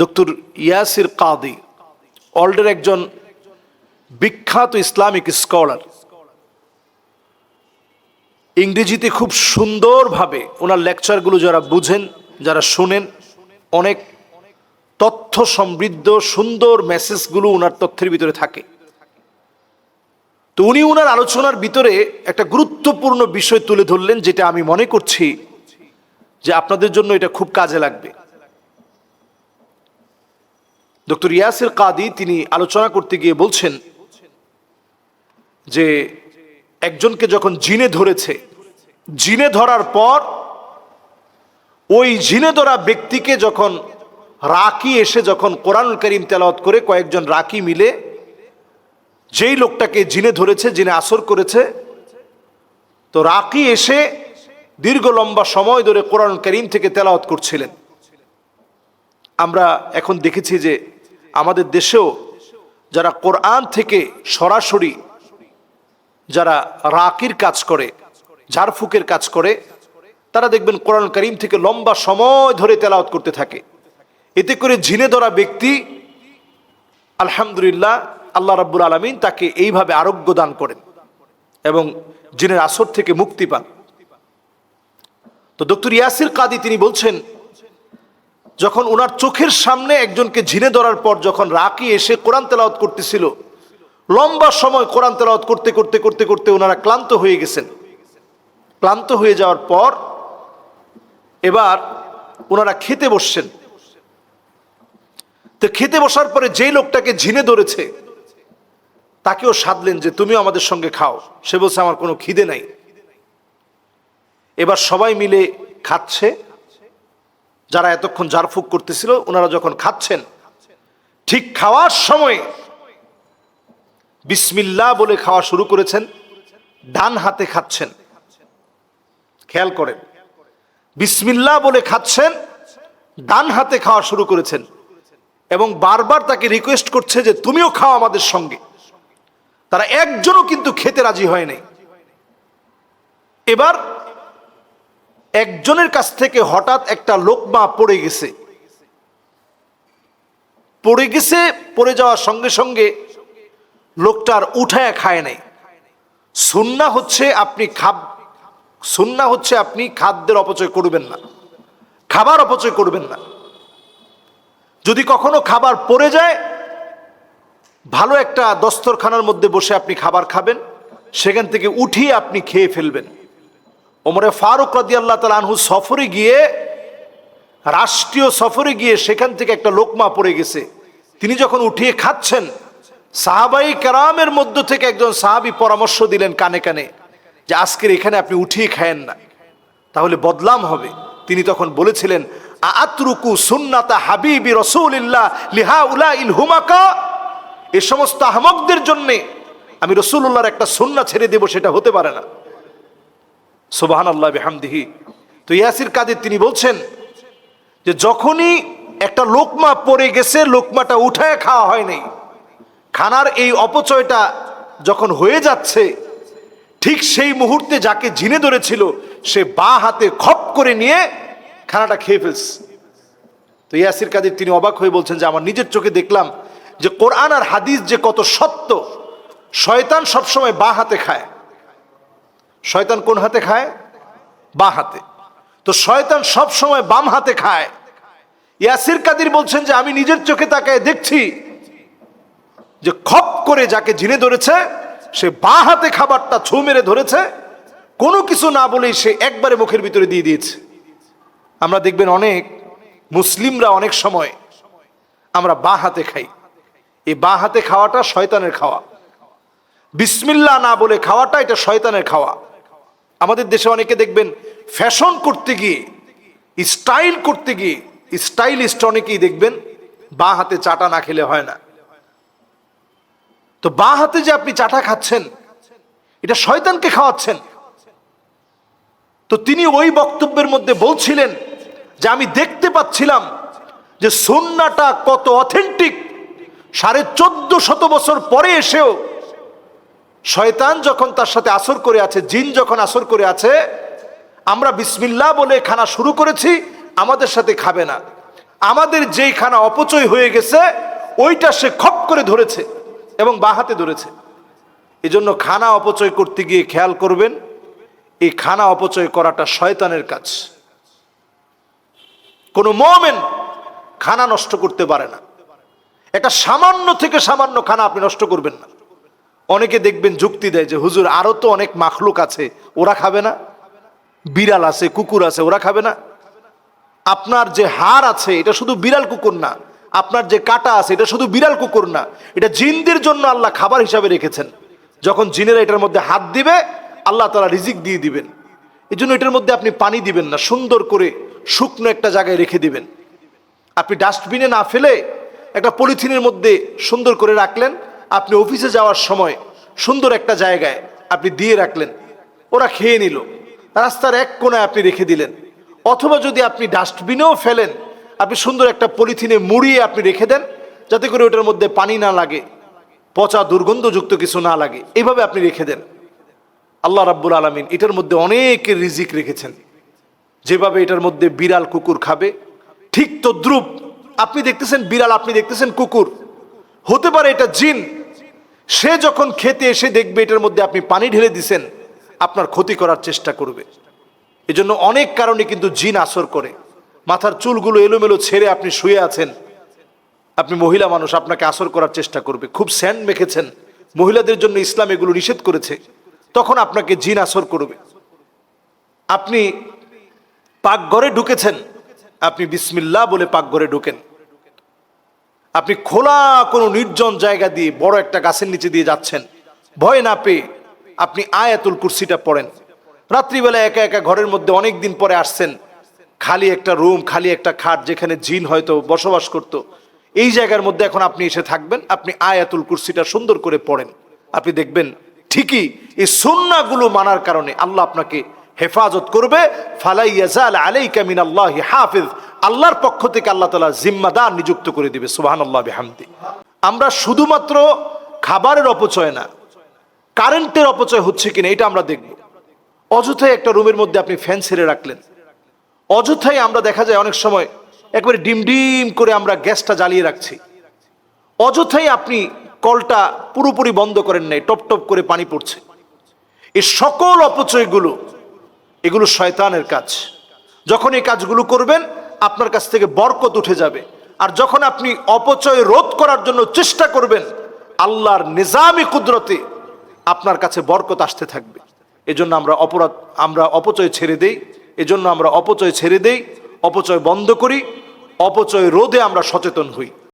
Doctor Yasir কাদি, ওয়ার্ল্ডের একজন বিখ্যাত ইসলামিক স্কলার। ইংরেজিতে খুব সুন্দরভাবে ওনার লেকচারগুলো যারা বুঝেন, যারা শুনেন, অনেক তথ্য সমৃদ্ধ, সুন্দর মেসেজগুলো ওনার তথ্যের ভিতরে থাকে। তো উনি ওনার আলোচনার ভিতরে একটা গুরুত্বপূর্ণ বিষয় তুলে ধরলেন, যেটা আমি মনে করছি যে আপনাদের জন্য এটা খুব কাজে লাগবে। ডক্টর ইয়াসির কাদি তিনি আলোচনা করতে গিয়ে বলছেন যে একজনকে যখন জিনে ধরেছে, জিনে ধরার পর ওই জিনে ধরা ব্যক্তিকে যখন রাকি এসে যখন কোরআনুল করিম তেলাওয়াত করে কয়েকজন রাকি মিলে যেই লোকটাকে জিনে ধরেছে, জিনে আসর করেছে, তো রাকি এসে দীর্ঘ লম্বা সময় ধরে কোরআন করিম থেকে তেলাওয়াত করছিলেন। আমরা এখন দেখেছি যে আমাদের দেশেও যারা কোরআন থেকে সরাসরি যারা রাকির কাজ করে, ঝাড়ফুকের কাজ করে, তারা দেখবেন কোরআন করিম থেকে লম্বা সময় ধরে তেলাওত করতে থাকে। এতে করে ঝিনে ধরা ব্যক্তি আলহামদুলিল্লাহ আল্লাহ রাব্বুল আলমিন তাকে এইভাবে আরোগ্য দান করেন এবং জিনের আসর থেকে মুক্তি পান। তো ডক্টর ইয়াসির কাদি তিনি বলছেন যখন ওনার চোখের সামনে একজনকে ঝিনে ধরার পর যখন রাকি এসে কোরআন তেলাওয়াত করতেছিল, লম্বা সময় কোরআন তেলাওয়াত করতে করতে করতে করতে ওনারা ক্লান্ত হয়ে গেছেন। ক্লান্ত হয়ে যাওয়ার পর এবার ওনারা খেতে বসছেন। তো খেতে বসার পরে যেই লোকটাকে ঝিনে ধরেছে, তাকেও সাধলেন যে, তুমিও আমাদের সঙ্গে খাও। সে বলছে, আমার কোনো খিদে নাই। এবার সবাই মিলে খাচ্ছে। যারা এতক্ষণ জারফুক করতেছিল, ওনারা যখন খাচ্ছেন, ঠিক খাওয়ার সময় বিসমিল্লা বলে খাওয়া শুরু করেছেন, ডান হাতে খাচ্ছেন। খেয়াল করেন। বিসমিল্লা বলে খাচ্ছেন, ডান হাতে খাওয়া শুরু করেছেন এবং বারবার তাকে রিকোয়েস্ট করছে যে, তুমিও খাও আমাদের সঙ্গে। তারা একজনও কিন্তু খেতে রাজি হয়নি এবার একজনের কাছ থেকে হঠাৎ একটা লোকমা পড়ে গেছে। পড়ে গেছে, পড়ে যাওয়ার সঙ্গে সঙ্গে লোকটার উঠায় খায় নাই। সুন্না হচ্ছে আপনি খাব, সুন্না হচ্ছে আপনি খাদ্যের অপচয় করবেন না। খাবার অপচয় করবেন না। যদি কখনো খাবার পড়ে যায়, ভালো একটা দস্তরখানার মধ্যে বসে আপনি খাবার খাবেন, সেখান থেকে উঠিয়ে আপনি খেয়ে ফেলবেন। ওমরে ফারুক রাদি আল্লাহ তালা আনহু সফরে গিয়ে, রাষ্ট্রীয় সফরে গিয়ে সেখান থেকে একটা লোকমা পড়ে গেছে। তিনি যখন উঠিয়ে খাচ্ছেন, সাহাবাই কারামের মধ্য থেকে একজন সাহাবি পরামর্শ দিলেন কানে কানে যে, আজকের এখানে আপনি উঠিয়ে খায়েন না, তাহলে বদলাম হবে। তিনি তখন বলেছিলেন আতরুকু সুন্নাতা হাবিবি রসুলিল্লাহ লিহা উলা ইল হুমাকা? এ সমস্ত আহমকদের জন্যে আমি রসুল্লাহর একটা সুন্না ছেড়ে দেব, সেটা হতে পারে না। সোবাহান আল্লাহ বেহামদিহি। তো ইয়াসির কাদের তিনি বলছেন যে যখনই একটা লোকমা পড়ে গেছে, লোকমাটা উঠায় খাওয়া হয়নি খানার এই অপচয়টা যখন হয়ে যাচ্ছে, ঠিক সেই মুহূর্তে যাকে জিনে ধরেছিল, সে বা হাতে খপ করে নিয়ে খানাটা খেয়ে ফেলছে। তো ইয়াসির কাদের তিনি অবাক হয়ে বলছেন যে, আমার নিজের চোখে দেখলাম যে কোরআন আর হাদিস যে কত সত্য, শয়তান সবসময় বা হাতে খায়। শয়তান কোন হাতে খায়? বা হাতে। তো শয়তান সব সময় বাম হাতে খায়। ইয়াসির কাদির বলছেন যে, আমি নিজের চোখে তাকায় দেখছি যে খপ করে যাকে জিনে ধরেছে, সে বা হাতে খাবারটা ছু মেরে ধরেছে। কোনো কিছু না বলেই সে একবারে মুখের ভিতরে দিয়ে দিয়েছে। আমরা দেখবেন অনেক মুসলিমরা অনেক সময় আমরা বা হাতে খাই। এই বা হাতে খাওয়াটা শয়তানের খাওয়া। বিসমিল্লা না বলে খাওয়াটা এটা শয়তানের খাওয়া। আমাদের দেশে অনেকে দেখবেন ফ্যাশন করতে গিয়ে স্টাইল করতে গিয়ে স্টাইলিস্ট অনেকেই দেখবেন বা হাতে চাটা না খেলে হয় না। তো বা হাতে যে আপনি চাটা খাচ্ছেন, এটা শয়তানকে খাওয়াচ্ছেন। তো তিনি ওই বক্তব্যের মধ্যে বলছিলেন যে আমি দেখতে পাচ্ছিলাম যে সন্নাটা কত অথেন্টিক সাড়ে চোদ্দ শত বছর পরে এসেও শয়তান যখন তার সাথে আসর করে আছে, জিন যখন আসর করে আছে, আমরা বিসমিল্লা বলে খানা শুরু করেছি, আমাদের সাথে খাবে না। আমাদের যেই খানা অপচয় হয়ে গেছে, ওইটা সে খপ করে ধরেছে এবং বাঁ হাতে ধরেছে। এজন্য খানা অপচয় করতে গিয়ে খেয়াল করবেন, এই খানা অপচয় করাটা শয়তানের কাজ। কোনো মোমেন খানা নষ্ট করতে পারে না। একটা সামান্য থেকে সামান্য খানা আপনি নষ্ট করবেন না। অনেকে দেখবেন যুক্তি দেয় যে, হুজুর, আরও তো অনেক মাখলুক আছে, ওরা খাবে না। বিড়াল আছে, কুকুর আছে, ওরা খাবে না। আপনার যে হাড় আছে, এটা শুধু বিড়াল কুকুর না। আপনার যে কাটা আছে, এটা শুধু বিড়াল কুকুর না। এটা জিনদের জন্য আল্লাহ খাবার হিসাবে রেখেছেন। যখন জিনেরা এটার মধ্যে হাত দিবে, আল্লাহ তারা রিজিক দিয়ে দিবেন। এই জন্য এটার মধ্যে আপনি পানি দিবেন না, সুন্দর করে শুকনো একটা জায়গায় রেখে দিবেন। আপনি ডাস্টবিনে না ফেলে একটা পলিথিনের মধ্যে সুন্দর করে রাখলেন আপনি অফিসে যাওয়ার সময় সুন্দর একটা জায়গায় আপনি দিয়ে রাখলেন, ওরা খেয়ে নিল। রাস্তার এক কোনায় আপনি রেখে দিলেন। অথবা যদি আপনি ডাস্টবিনেও ফেলেন, আপনি সুন্দর একটা পলিথিনে মুড়িয়ে আপনি রেখে দেন, যাতে করে ওটার মধ্যে পানি না লাগে, পচা দুর্গন্ধযুক্ত কিছু না লাগে, এইভাবে আপনি রেখে দেন। আল্লাহ রাব্বুল আলমিন এটার মধ্যে অনেক রিজিক রেখেছেন। যেভাবে এটার মধ্যে বিড়াল কুকুর খাবে, ঠিক তদ্রুপ, আপনি দেখতেছেন বিড়াল, আপনি দেখতেছেন কুকুর। হতে পারে এটা জিন। সে যখন খেতে এসে দেখবে এটার মধ্যে আপনি পানি ঢেলে দিছেন, আপনার ক্ষতি করার চেষ্টা করবে। এজন্য অনেক কারণে কিন্তু জিন আসর করে। মাথার চুলগুলো এলোমেলো ছেড়ে আপনি শুয়ে আছেন। আপনি মহিলা মানুষ, আপনাকে আসর করার চেষ্টা করবে। খুব স্যান্ড মেখেছেন। মহিলাদের জন্য ইসলাম এগুলো নিষেধ করেছে। তখন আপনাকে জিন আসর করবে। আপনি পাকঘরে ঢুকেছেন। আপনি বিসমিল্লাহ বলে পাকঘরে ঢুকেন। আপনি খোলা কোনো নির্জন জায়গা দিয়ে বড় একটা গাছের নিচে দিয়ে যাচ্ছেন। ভয় না পেয়ে আপনি আয়াতুল কুরসিটা পড়েন। রাত্রিবেলা একা একা ঘরের মধ্যে অনেক দিন পরে আসছেন। খালি একটা রুম, খালি একটা খাট যেখানে জিন হয়তো বসবাস করত। এই জায়গার মধ্যে এখন আপনি এসে থাকবেন, আপনি আয়াতুল কুরসিটা সুন্দর করে পড়েন। আপনি দেখবেন ঠিকই এই সুন্নাগুলো মানার কারণে আল্লাহ আপনাকে হেফাজত করবে। ফালাইয়াজাল আলাইকা মিনাল্লাহি হাফিজ। আল্লাহর পক্ষ থেকে আল্লাহ তালা জিম্মাদার নিযুক্ত করে দিবে সুবাহান আল্লাহ বিহামদি। আমরা শুধুমাত্র খাবারের অপচয় না, কারেন্টের অপচয় হচ্ছে কিনা এটা আমরা দেখব। অযথায় একটা রুমের মধ্যে আপনি ফ্যান ছেড়ে রাখলেন। অযথাই আমরা দেখা যায় অনেক সময় একবারে ডিম ডিম করে আমরা গ্যাসটা জ্বালিয়ে রাখছি। অযথাই আপনি কলটা পুরোপুরি বন্ধ করেন নাই, টপ টপ করে পানি পড়ছে। এই সকল অপচয়গুলো, এগুলো শয়তানের কাজ। যখন এই কাজগুলো করবেন আপনার কাছ থেকে বরকত উঠে যাবে। আর যখন আপনি অপচয় রোধ করার জন্য চেষ্টা করবেন, আল্লাহর নিজামি কুদরতে আপনার কাছে বরকত আসতে থাকবে। এজন্য আমরা অপরাধ, আমরা অপচয় ছেড়ে দেই। এজন্য আমরা অপচয় ছেড়ে দেই, অপচয় বন্ধ করি, অপচয় রোধে আমরা সচেতন হই।